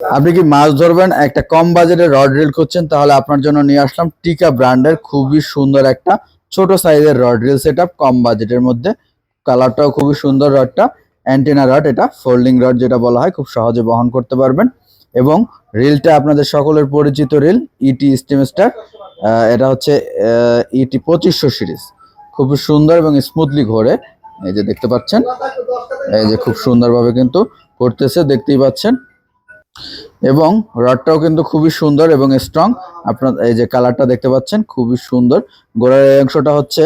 আপনি কি মাছ ধরবেন? একটা কম বাজেটে রড রিল খুঁজছেন তাহলে আপনার জন্য নিয়ে আসলাম টিকা ব্র্যান্ডের খুবই সুন্দর একটা ছোট সাইজের রড রিল সেট কম বাজেটের মধ্যে। কালারটাও খুবই সুন্দর রডটা অ্যান্টেনা রড এটা ফোল্ডিং রড যেটা বলা হয়, খুব সহজে বহন করতে পারবেন। এবং রিলটা আপনাদের সকলের পরিচিত রিল ইটি স্টিমস্টার এটা হচ্ছে ইটি পঁচিশশো সিরিজ। খুবই সুন্দর এবং স্মুথলি ঘোরে। এই যে দেখতে পাচ্ছেন, এই যে খুব সুন্দরভাবে কিন্তু করতেছে, দেখতেই পাচ্ছেন। এবং রডটাও কিন্তু খুবই সুন্দর এবং স্ট্রং আপনার এই যে কালারটা দেখতে পাচ্ছেন, খুবই সুন্দর। গোড়ার এই অংশটা হচ্ছে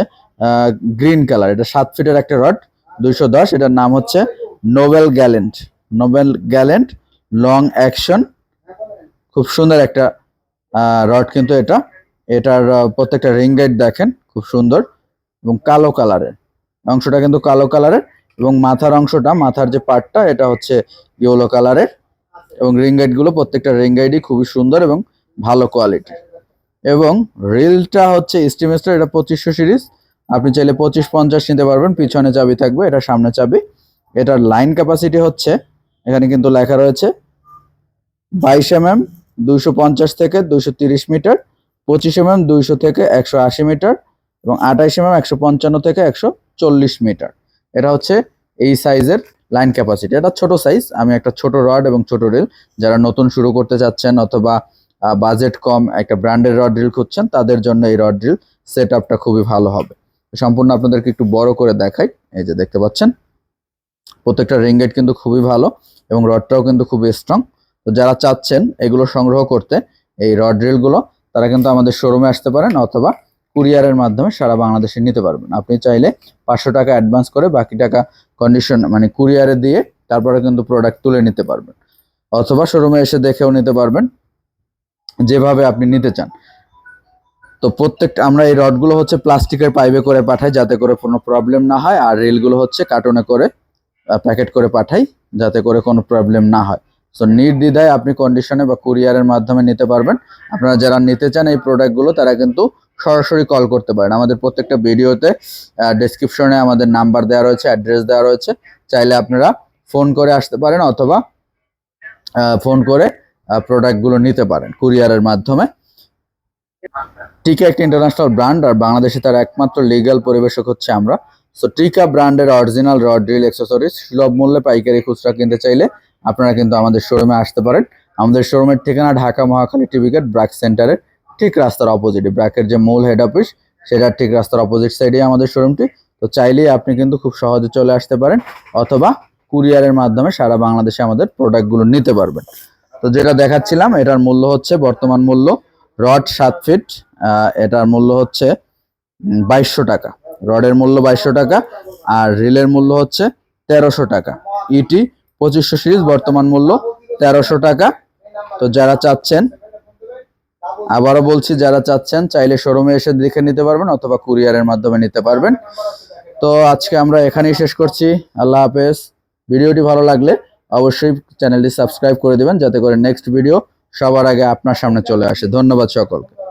গ্রিন কালার এটা সাত ফিটের একটা রড, দুইশো দশ। এটার নাম হচ্ছে Noble Gallant Noble Gallant long action খুব সুন্দর একটা রড কিন্তু এটা। এটার প্রত্যেকটা রিং গাইড দেখেন, খুব সুন্দর এবং কালো কালারের অংশটা কিন্তু কালো কালারের এবং মাথার অংশটা, মাথার যে পার্টটা এটা হচ্ছে ইয়েলো কালারের এবং রিংগুলো, প্রত্যেকটা রিং গাইডই খুবই সুন্দর এবং ভালো কোয়ালিটি এবং রিলটা হচ্ছে স্টিমেস্টার এটা পঁচিশশো সিরিজ। আপনি চাইলে পঁচিশ পঞ্চাশ নিতে পারবেন, পিছনে চাবি থাকবে, এটা সামনে চাবি। এটার লাইন ক্যাপাসিটি হচ্ছে, এখানে কিন্তু লেখা রয়েছে, বাইশ এম এম দুইশো পঞ্চাশ থেকে দুইশো তিরিশ মিটার, পঁচিশ এম এম দুইশো থেকে একশো আশি মিটার এবং আঠাইশ এম এম একশো পঞ্চান্ন থেকে একশো চল্লিশ মিটার। এটা হচ্ছে এই সাইজের লাইন ক্যাপাসিটি। এটা ছোট সাইজ, আমি একটা ছোট রড এবং ছোট রিল। যারা নতুন শুরু করতে চাচ্ছেন অথবা বাজেট কম একটা ব্র্যান্ডের রড রিল খুঁজছেন, তাদের জন্য এই রড রিল সেট আপটা খুবই ভালো হবে। সম্পূর্ণ আপনাদেরকে একটু বড় করে দেখাই। এই যে দেখতে পাচ্ছেন? প্রত্যেকটা রিঙ্গেট কিন্তু খুবই ভালো এবং রডটাও কিন্তু খুবই স্ট্রং তো যারা চাচ্ছেন এগুলো সংগ্রহ করতে, এই রড রিলগুলো, তারা কিন্তু আমাদের শোরুমে আসতে পারেন অথবা কুরিয়ারের মাধ্যমে সারা বাংলাদেশে নিতে পারবেন। আপনি চাইলে পাঁচশো টাকা অ্যাডভান্স করে বাকি টাকা কন্ডিশন মানে কুরিয়ারে দিয়ে তারপরে কিন্তু প্রোডাক্ট তুলে নিতে পারবেন। অথবা শোরুমে এসে দেখেও নিতে পারবেন, যেভাবে আপনি নিতে চান। তো প্রত্যেকটা, আমরা এই রডগুলো হচ্ছে প্লাস্টিকের পাইপে করে পাঠাই যাতে করে কোনো প্রবলেম না হয়, আর রেলগুলো হচ্ছে কার্টনে করে প্যাকেট করে পাঠাই যাতে করে কোনো প্রবলেম না হয়। সো নির্দ্বিধায় আপনি কন্ডিশনে বা কুরিয়ারের মাধ্যমে নিতে পারবেন। আপনারা যারা নিতে চান এই প্রোডাক্টগুলো তারা কিন্তু সরাসরি কল করতে পারেন। আমাদের প্রত্যেকটা ভিডিওতে ডেসক্রিপশনে আমাদের নাম্বার দেওয়া রয়েছে অ্যাড্রেস দেওয়া রয়েছে। চাইলে আপনারা ফোন করে আসতে পারেন অথবা ফোন করে প্রোডাক্টগুলো নিতে পারেন কুরিয়ারের মাধ্যমে। টিকা একটা ইন্টারন্যাশনাল ব্র্যান্ড আর বাংলাদেশে তার একমাত্র লিগ্যাল পরিবেশক হচ্ছে আমরা। সো টিকা ব্র্যান্ডের অরিজিনাল রড ড্রিল অ্যাক্সেসরিজ সুলভ মূল্যে পাইকারি খুচরা কিনতে চাইলে আপনারা কিন্তু আমাদের শোরুমে আসতে পারেন। আমাদের শোরুমের ঠিকানা ঢাকা মহাখালী টিভি গেট ব্র্যাক সেন্টারের ঠিক রাস্তার অপোজিটে ব্র্যাকের যে মূল হেড অফিস সেটার ঠিক রাস্তার অপোজিট সাইডে আমাদের শোরুমটি তো চাইলেই আপনি কিন্তু খুব সহজে চলে আসতে পারেন, অথবা কুরিয়ারের মাধ্যমে সারা বাংলাদেশে আমাদের প্রোডাক্টগুলো নিতে পারবেন। তো যেটা দেখাচ্ছিলাম, এটার মূল্য হচ্ছে বর্তমান মূল্য, রড সাত ফিট এটার মূল্য হচ্ছে বাইশশো টাকা। রডের মূল্য বাইশশো টাকা, আর রিলের মূল্য হচ্ছে তেরোশো টাকা। ইটি পঁচিশশো সিরিজ বর্তমান মূল্য তেরোশো টাকা। তো যারা চাচ্ছেন আবারও বলছি, যারা চাচ্ছেন চাইলে শোরুমে এসে দেখে নিতে পারবেন অথবা কুরিয়ারের মাধ্যমে নিতে পারবেন। তো আজকে আমরা এখানেই শেষ করছি। আল্লাহ হাফেজ। ভিডিওটি ভালো লাগলে অবশ্যই চ্যানেলটি সাবস্ক্রাইব করে দেবেন, যাতে করে নেক্সট ভিডিও সবার আগে আপনার সামনে চলে আসে। ধন্যবাদ সকলকে।